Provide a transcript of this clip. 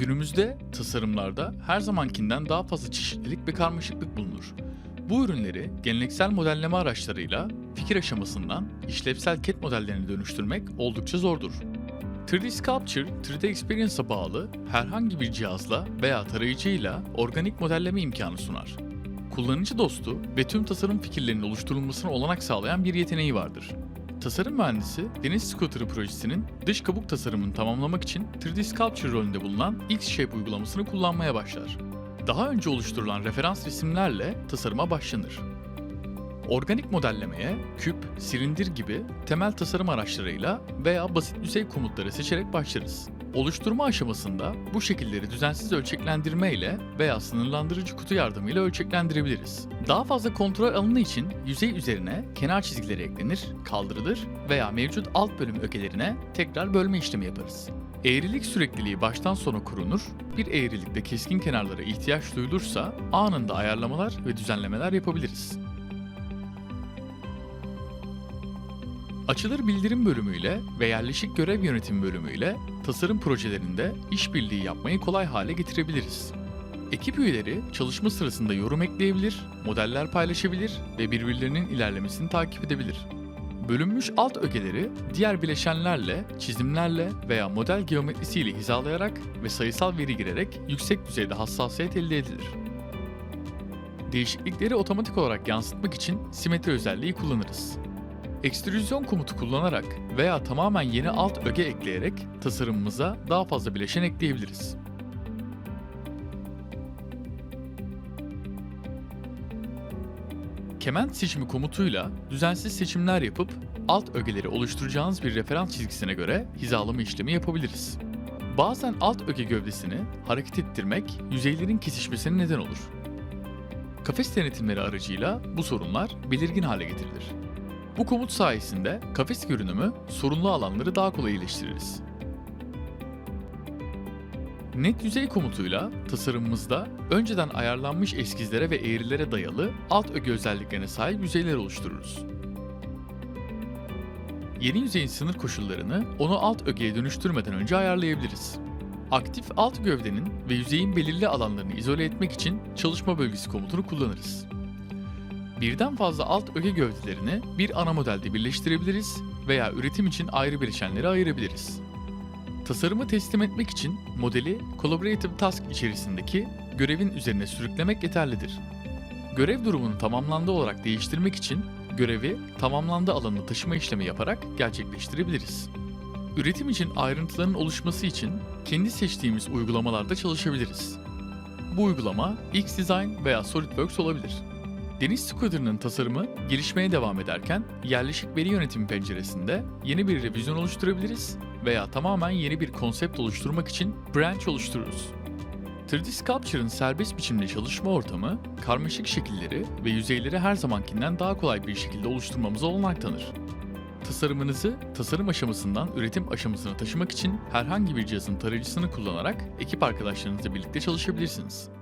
Günümüzde tasarımlarda her zamankinden daha fazla çeşitlilik ve karmaşıklık bulunur. Bu ürünleri geleneksel modelleme araçlarıyla fikir aşamasından işlevsel CAD modellerine dönüştürmek oldukça zordur. 3D Sculpture, 3D Experience'a bağlı herhangi bir cihazla veya tarayıcıyla organik modelleme imkanı sunar. Kullanıcı dostu ve tüm tasarım fikirlerinin oluşturulmasına olanak sağlayan bir yeteneği vardır. Tasarım mühendisi, Deniz Scooter'ı projesinin dış kabuk tasarımını tamamlamak için 3D Sculpture rolünde bulunan X-Shape uygulamasını kullanmaya başlar. Daha önce oluşturulan referans resimlerle tasarıma başlanır. Organik modellemeye küp, silindir gibi temel tasarım araçlarıyla veya basit yüzey komutları seçerek başlarız. Oluşturma aşamasında bu şekilleri düzensiz ölçeklendirme ile veya sınırlandırıcı kutu yardımıyla ölçeklendirebiliriz. Daha fazla kontrol alanı için yüzey üzerine kenar çizgileri eklenir, kaldırılır veya mevcut alt bölüm ögelerine tekrar bölme işlemi yaparız. Eğrilik sürekliliği baştan sona kurunur, bir eğrilikte keskin kenarlara ihtiyaç duyulursa anında ayarlamalar ve düzenlemeler yapabiliriz. Açılır bildirim bölümüyle ve yerleşik görev yönetim bölümüyle tasarım projelerinde işbirliği yapmayı kolay hale getirebiliriz. Ekip üyeleri çalışma sırasında yorum ekleyebilir, modeller paylaşabilir ve birbirlerinin ilerlemesini takip edebilir. Bölünmüş alt ögeleri diğer bileşenlerle, çizimlerle veya model geometrisiyle hizalayarak ve sayısal veri girerek yüksek düzeyde hassasiyet elde edilir. Değişiklikleri otomatik olarak yansıtmak için simetri özelliği kullanırız. Ekstrüzyon komutu kullanarak veya tamamen yeni alt öge ekleyerek tasarımımıza daha fazla bileşen ekleyebiliriz. Kement seçimi komutuyla düzensiz seçimler yapıp alt ögeleri oluşturacağınız bir referans çizgisine göre hizalama işlemi yapabiliriz. Bazen alt öge gövdesini hareket ettirmek yüzeylerin kesişmesine neden olur. Kafes denetimleri aracıyla bu sorunlar belirgin hale getirilir. Bu komut sayesinde kafes görünümü sorunlu alanları daha kolay iyileştiririz. Net yüzey komutuyla tasarımımızda önceden ayarlanmış eskizlere ve eğrilere dayalı alt öge özelliklerine sahip yüzeyler oluştururuz. Yeni yüzeyin sınır koşullarını onu alt ögeye dönüştürmeden önce ayarlayabiliriz. Aktif alt gövdenin ve yüzeyin belirli alanlarını izole etmek için çalışma bölgesi komutunu kullanırız. Birden fazla alt öge gövdelerini bir ana modelde birleştirebiliriz veya üretim için ayrı bileşenleri ayırabiliriz. Tasarımı teslim etmek için modeli Collaborative Task içerisindeki görevin üzerine sürüklemek yeterlidir. Görev durumunu tamamlandı olarak değiştirmek için görevi tamamlandı alanına taşıma işlemi yaparak gerçekleştirebiliriz. Üretim için ayrıntıların oluşması için kendi seçtiğimiz uygulamalarda çalışabiliriz. Bu uygulama XDesign veya SolidWorks olabilir. Deniz Scooter'ının tasarımı gelişmeye devam ederken yerleşik veri yönetimi penceresinde yeni bir revizyon oluşturabiliriz veya tamamen yeni bir konsept oluşturmak için branch oluştururuz. 3D Sculpture'ın serbest biçimde çalışma ortamı, karmaşık şekilleri ve yüzeyleri her zamankinden daha kolay bir şekilde oluşturmamıza olanak tanır. Tasarımınızı tasarım aşamasından üretim aşamasına taşımak için herhangi bir cihazın tarayıcısını kullanarak ekip arkadaşlarınızla birlikte çalışabilirsiniz.